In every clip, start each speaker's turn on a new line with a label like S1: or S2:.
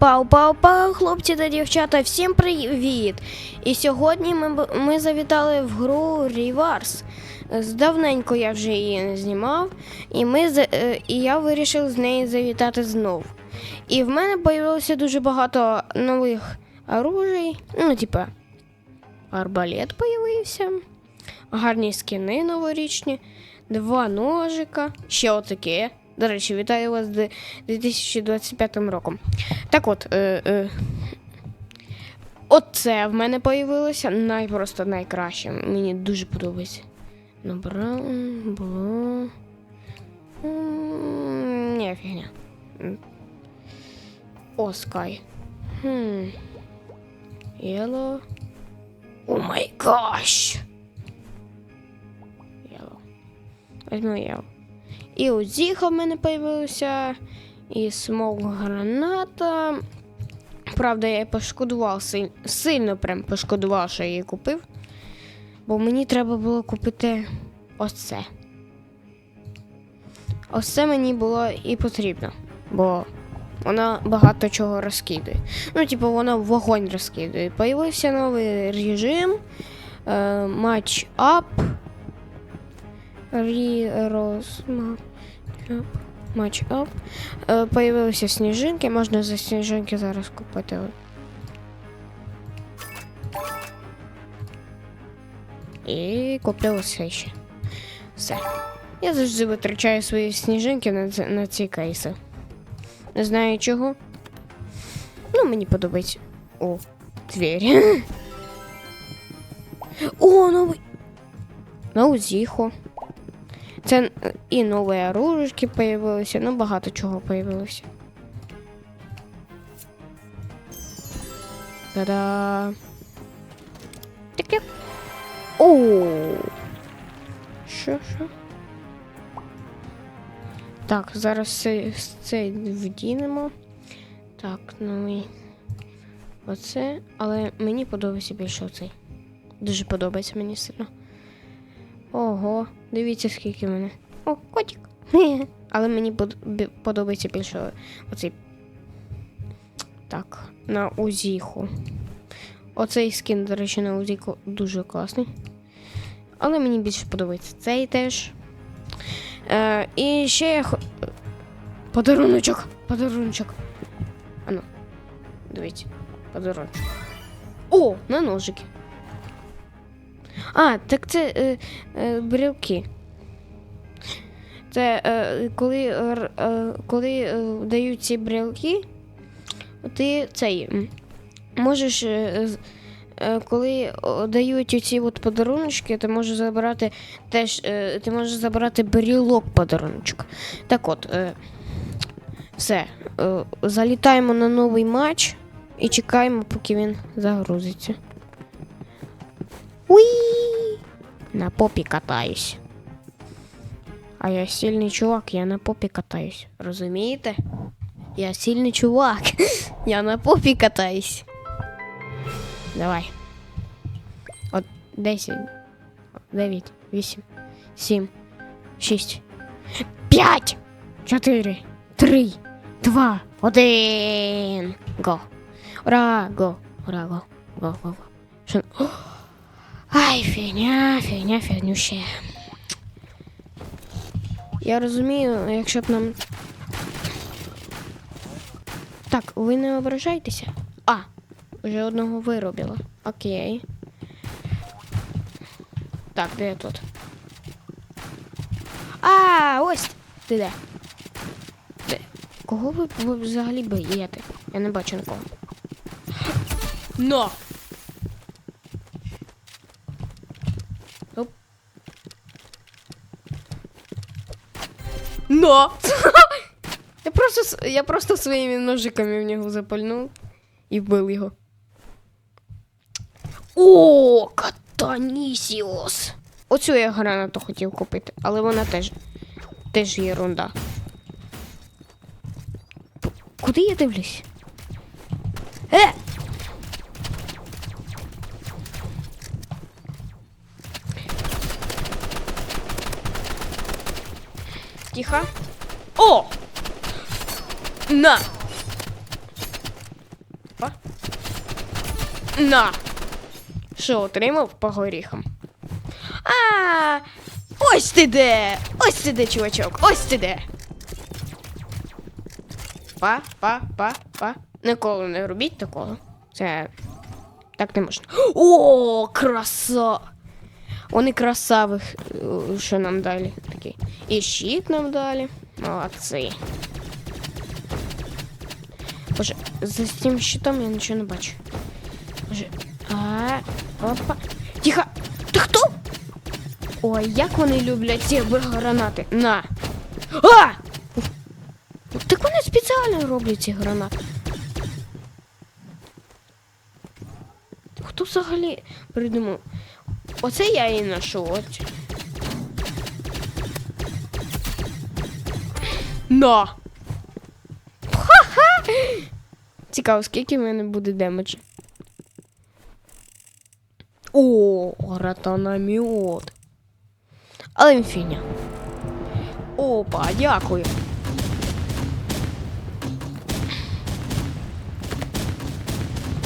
S1: Пау-пау-пау, хлопці та дівчата, всім привіт! І сьогодні ми, ми завітали в гру Reverse. Давненько я вже її не знімав, і, ми, е, і я вирішив з неї завітати знов. І в мене з'явилося дуже багато нових оружій. Ну, типа, арбалет появився, гарні скини новорічні, два ножика, ще отаке. До речі, вітаю вас з 2025 роком. Так от, е, е, оце в мене появилося найпросто найкраще. Мені дуже подобається. Браун, було. Ні, фігня. О, скай. Yellow. О май гаш. Yellow. Возьму yellow. І у Зіха в мене появився, і смок граната. Правда, я пошкодував силь- сильно прям пошкодував, що я її купив. Бо мені треба було купити ось це. Ось це мені було і потрібно, бо вона багато чого розкидує. Ну, типу, вона вогонь розкидує. Появився новий режим. Е, матч ап. Рі-роз- Ап. Матч ап. Е, Появилися сніжинки, можна за сніжинки зараз купити. І все ще. Все. Я завжди витрачаю свої сніжинки на, ці- на ці кейси. Не знаю чого. Ну, мені подобається. О, двері. О, новий. Новий зіхо. Це е, і нові оружки появилися, ну багато чого появилося. Та-да! Тик-тик. О! Що, що? Так, зараз це, це вдінемо. Так, ну і оце, але мені подобається більше оцей. Дуже подобається мені сильно. Ого, дивіться, скільки мене. О, котик. Але мені подобається більше оцей. Так, на Узіху. Оцей скін, до речі, на Узіху дуже класний. Але мені більше подобається цей теж. Е, і ще я. Подаруночок! Подаруночок. Ану, дивіться, подаруночок. О, на ножики. А, так це е, е, брілки. Це е, коли, е, коли е, дають ці брілки, ти цей можеш. е, е, Коли дають оці от подаруночки, ти можеш забирати теж е, ти можеш забирати брілок подаруночок. Так от, е, все. Залітаємо на новий матч і чекаємо, поки він загрузиться. Уі! На попі катаюсь. А я сильний чувак, я на попі катаюсь. Розумієте? Я сильний чувак. Я на попі катаюсь. Давай. От 10, 9, 8, 7, 6, 5, 4, 3, 2, 1. Го. Ура, го. Ура, го. Го, го, го. Що? Ай, фігня, фігня, фігнюще. Я розумію, якщо б нам. Так, ви не ображайтеся. А, вже одного виробила. Окей. Так, де я тут? А, ось ти де. Де? Кого ви, ви взагалі б'єте? Я не бачу нікого. Но! Но! я просто, я просто своїми ножиками в нього запальнув і вбив його. О, Катанісіос! Оцю я гранату хотів купити, але вона теж, теж єрунда. Куди я дивлюсь? Е! Тихо. О! На! Опа. На! Що отримав по горіхам? А, ось ти де! Ось ти де, чувачок! Ось ти де! Па, па, па, па. Ніколи не робіть такого. Це так не можна. О, краса! Вони красавих, е, що нам дали. Такий. І щит нам дали. Молодці. Боже, за цим щитом я нічого не бачу. Боже. А, опа. Тихо! Ти хто? Ой, як вони люблять ці гранати. На. А! Так вони спеціально роблять ці гранати. Хто взагалі придумав? Оце я і знайшов. От. На! Ха-ха! Цікаво, скільки в мене буде демеджа. О, гратанаміот. Але він фіня. Опа, дякую.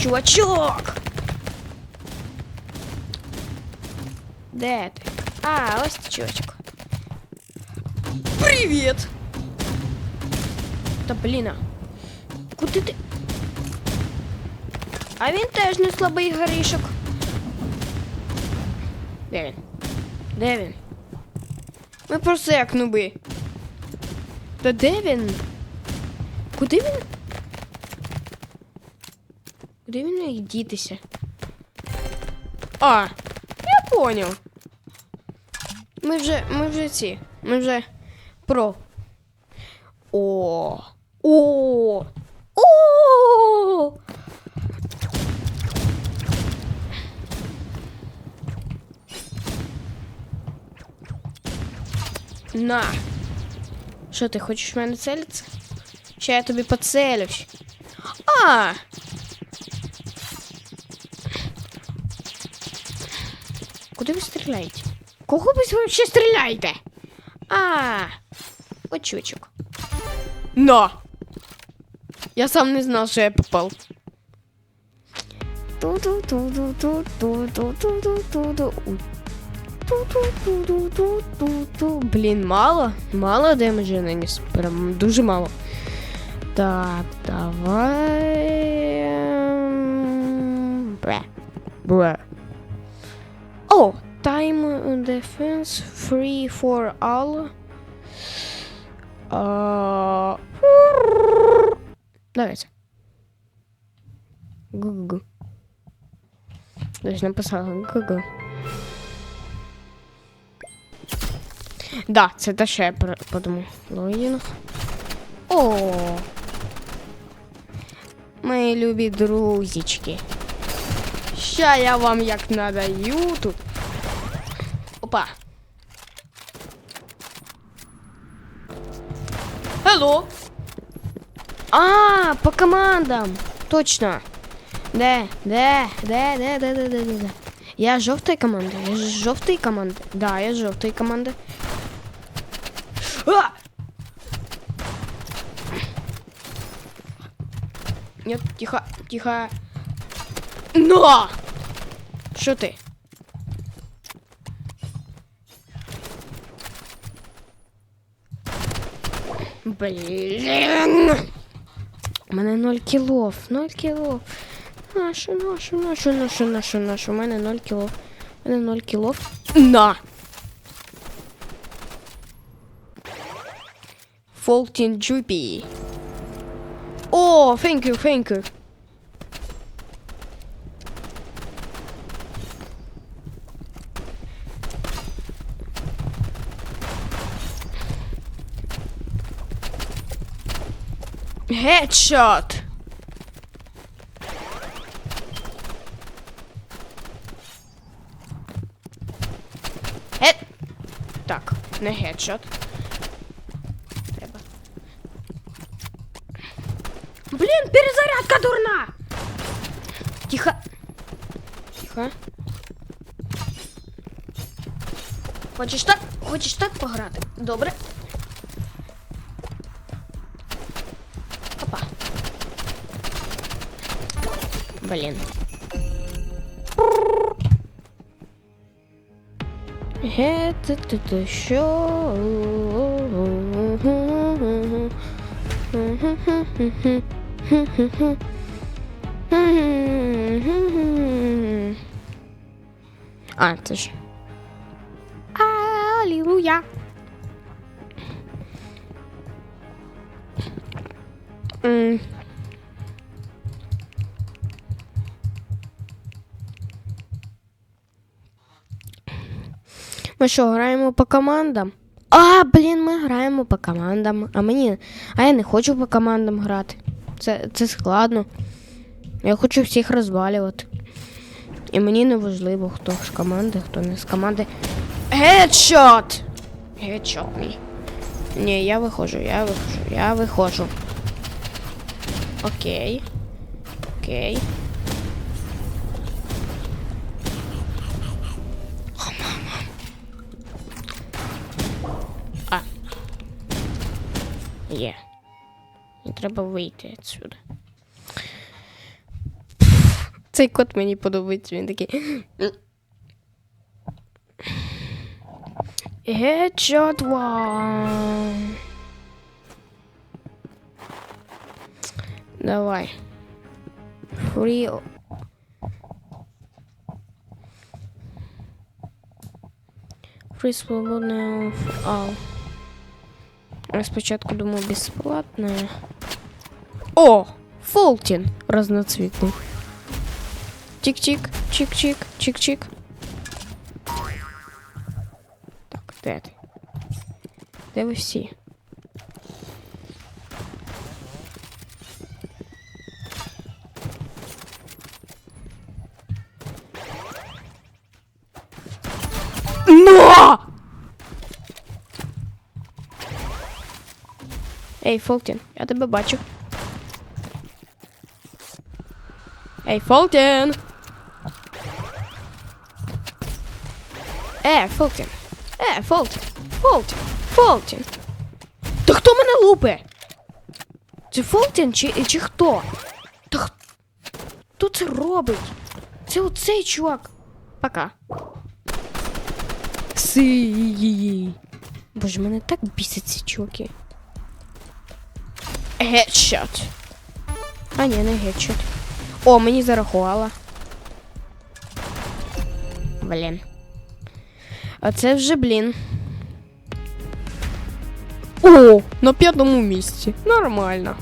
S1: Чувачок! Де ти? А, ось ти, чувачок. Привіт! Та блін. Куди ти? А він теж не слабий горішок. Де він? Де він? Ми просто як нуби. Та де він? Куди він? Куди він дітися? А, поняв. Ми вже, ми вже ці. Ми вже про. О. О. О. На. Що ти хочеш в мене целитися? Ще я тобі поцелюсь. А! Куди ви стріляєте? Кого ви вообще стріляєте? А, очучок. На! Я сам не знал, что я попал. Блін, мало? Мало демеджа наніс. Прям дуже мало. Так, давай. ем, Бре. Бре. О, Time defense free for all. А, Давайте. Гу-гу. Десь написала гу-гу. Да, це те, що я подумав. Логін. О. Мої любі друзічки. Ща я вам як надаю тут. Опа. Hello. А, по командам. Точно. Да, да, да, да, да, да, да, да. Я жовтая команда. Я жовтая команда. Да, я жовтая команда. А! Нет, тихо, тихо. Но! Что ты? Блін. У мене 0 кілов, 0 кілов. Нашу, нашу, нашу, нашу, нашу, нашу. У мене 0 кілов. У мене 0 кілов. На! Фолтін Джупі. О, thank you, thank you. Headshot. Хед. Так, не хедшот. Треба. Блін, перезарядка дурна! Тихо. Тихо. Хочеш так? Хочеш так пограти? Добре. Блін. Ге, ти ти ти що? А, це ж. Алілуя. Ми що, граємо по командам? А, блін, ми граємо по командам. А мені. А я не хочу по командам грати. Це, це складно. Я хочу всіх розвалювати. І мені не важливо, хто з команди, хто не з команди. Гедшот мій. Ні, я виходжу, я виходжу, я виходжу. Окей. Окей. Треба вийти відсюди. Цей кот мені подобається, він такий. Headshot one. Давай. Free. Free свободне. А. Я спочатку думав безплатне. О! Фолтін разноцвітний. Чик-чик, чик-чик, чик-чик. Так, де ти? Де ви всі? Но! Ей, Фолтін, я тебе бачу. Ей, Фолтін! Е, Фолтін! Е, Фолтін! Фолтін! Фолтін! Та хто мене лупе? Це Фолтін чи, чи хто? Та х- хто це робить? Це оцей чувак. Пока. Си. Боже, мене так бісять ці чуваки. Гедшот. А ні, не гедшот. О, мені зарахувала. Блін. А це вже, блін. О, на п'ятому місці. Нормально.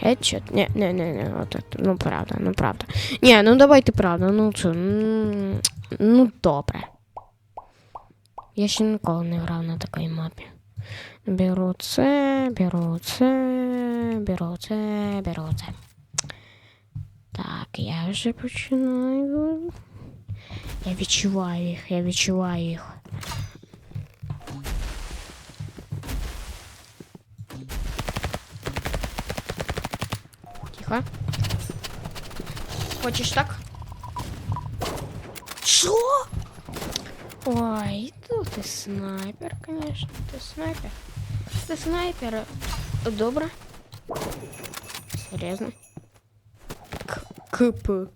S1: Хедшот? Не, не, не, не, от, от, ну правда, ну правда. Ні, ну давайте правда, ну це. м, Ну добре. Я ще ніколи не грав на такій мапі. Беру це, беру це, беру це, беру це. Так, я вже починаю. Я відчуваю їх, я відчуваю їх. Тихо. Хочеш так? Що? Ой, ну ты снайпер, конечно. Ты снайпер. Ты снайпер. Добре. Серйозно? К КП.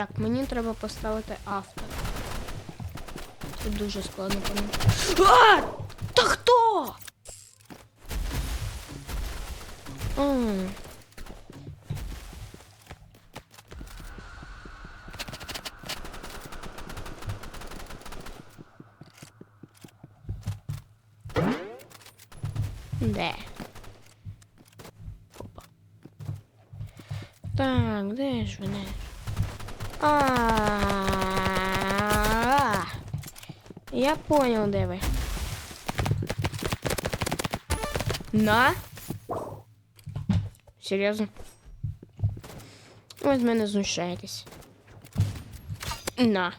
S1: Так, мені треба поставити авто. Це дуже складно пам'ятати. Та хто? А. Де? Опа. Так, де ж вони? А. Я понял, де ви. На? Серйозно? Ви з мене знущаєтесь. На.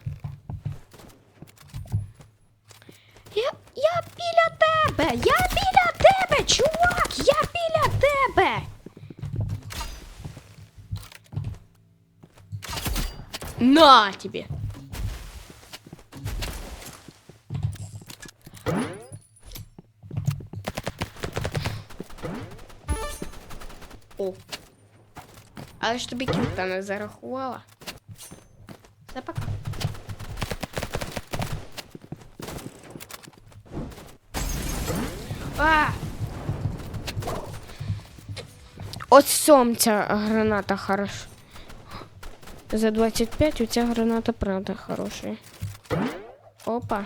S1: На тобі! О. Але ж тобі кілька не зарахувала. Все пока. А! От сом ця граната хороша. За 25 у ця граната правда хороша. Опа.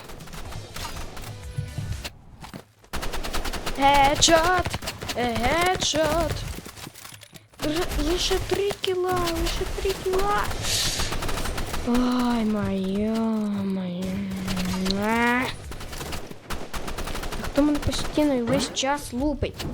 S1: Гедшот! Р- Лише три кіла, лише три кіла. Ой, моя. А. Хто мене постійно і весь час лупить?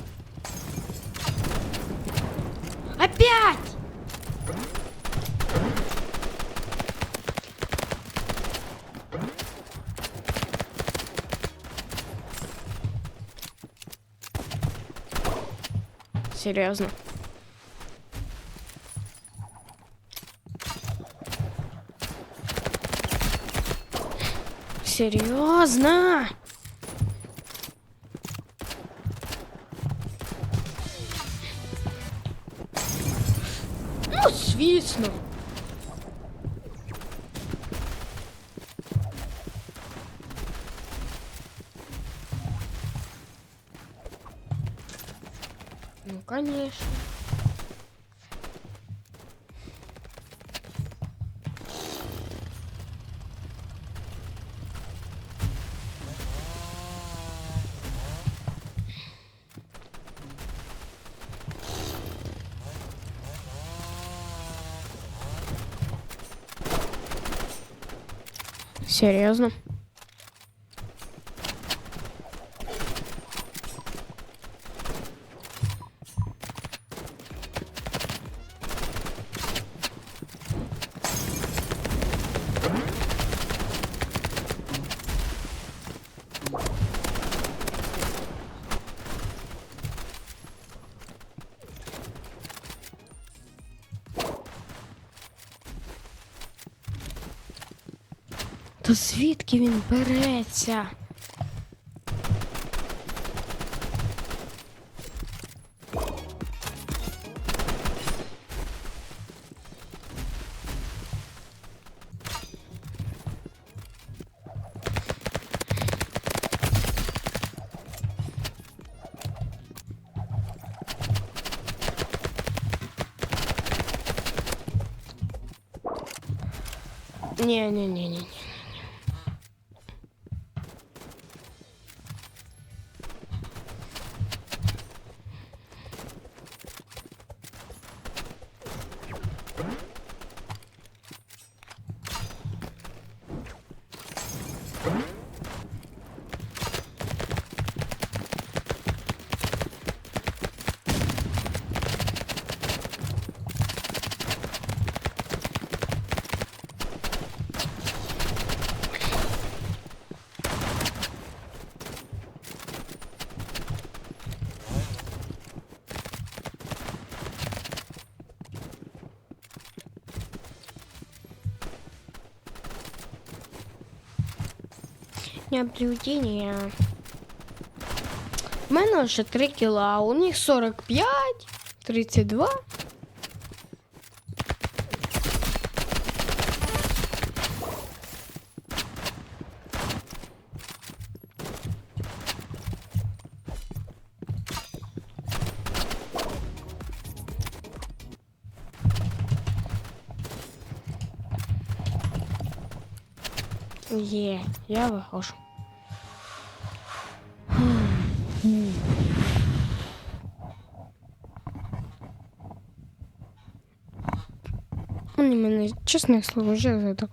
S1: Серьезно? Серьезно? Ну, звісно. Ну, конечно. Серьезно? Та звідки він береться? Наблюдение. У мене ще 3 кіла, а у них 45, 32. Є, я виходжу. Вони мене, чесне слово, вже так.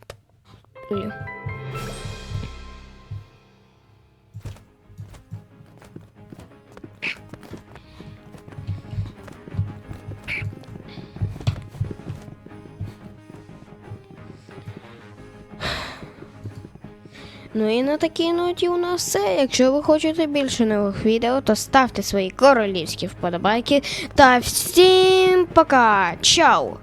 S1: Ну і на такій ноті у нас все. Якщо ви хочете більше нових відео, то ставте свої королівські вподобайки. Та всім пока! Чао!